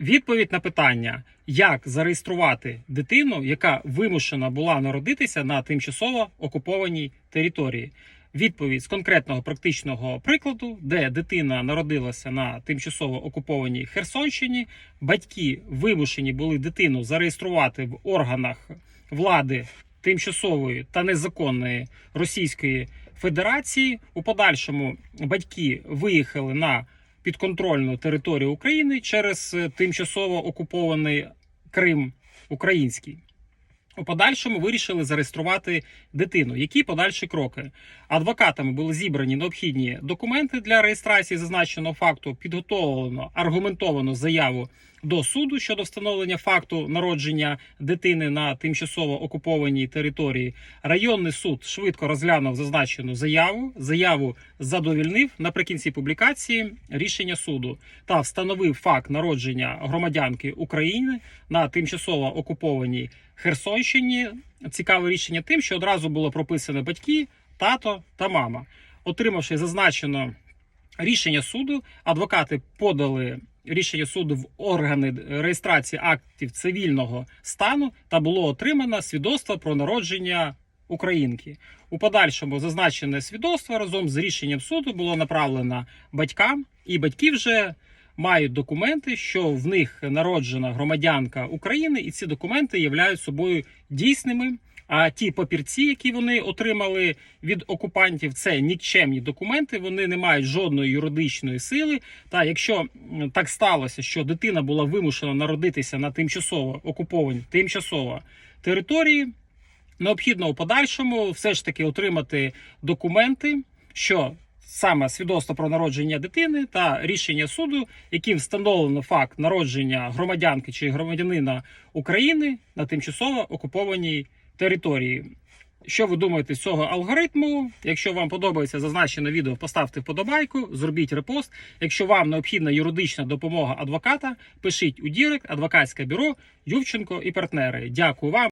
Відповідь на питання, як зареєструвати дитину, яка вимушена була народитися на тимчасово окупованій території. Відповідь з конкретного практичного прикладу, де дитина народилася на тимчасово окупованій Херсонщині, батьки вимушені були дитину зареєструвати в органах влади тимчасової та незаконної Російської Федерації. У подальшому батьки виїхали на підконтрольну територію України через е, тимчасово окупований Крим український. У подальшому вирішили зареєструвати дитину. Які подальші кроки? Адвокатами були зібрані необхідні документи для реєстрації зазначеного факту, підготовлено аргументовану заяву до суду щодо встановлення факту народження дитини на тимчасово окупованій території. Районний суд швидко розглянув зазначену заяву. Заяву задовільнив наприкінці публікації рішення суду та встановив факт народження громадянки України на тимчасово окупованій Херсонщині. Цікаве рішення тим, що одразу було прописано батьки, тато та мама. Отримавши зазначено рішення суду, адвокати подали рішення суду в органи реєстрації актів цивільного стану та було отримано свідоцтво про народження українки. У подальшому зазначене свідоцтво разом з рішенням суду було направлено батькам, і батьки вже мають документи, що в них народжена громадянка України, і ці документи являють собою дійсними. А ті папірці, які вони отримали від окупантів, це нікчемні документи. Вони не мають жодної юридичної сили. Та якщо так сталося, що дитина була вимушена народитися на тимчасово окупованій тимчасово території, необхідно у подальшому все ж таки отримати документи, що саме свідоцтво про народження дитини та рішення суду, яким встановлено факт народження громадянки чи громадянина України на тимчасово окупованій території. Що ви думаєте з цього алгоритму? Якщо вам подобається зазначене відео, поставте вподобайку, зробіть репост. Якщо вам необхідна юридична допомога адвоката, пишіть у Дірект, адвокатське бюро Ювченко і партнери. Дякую вам.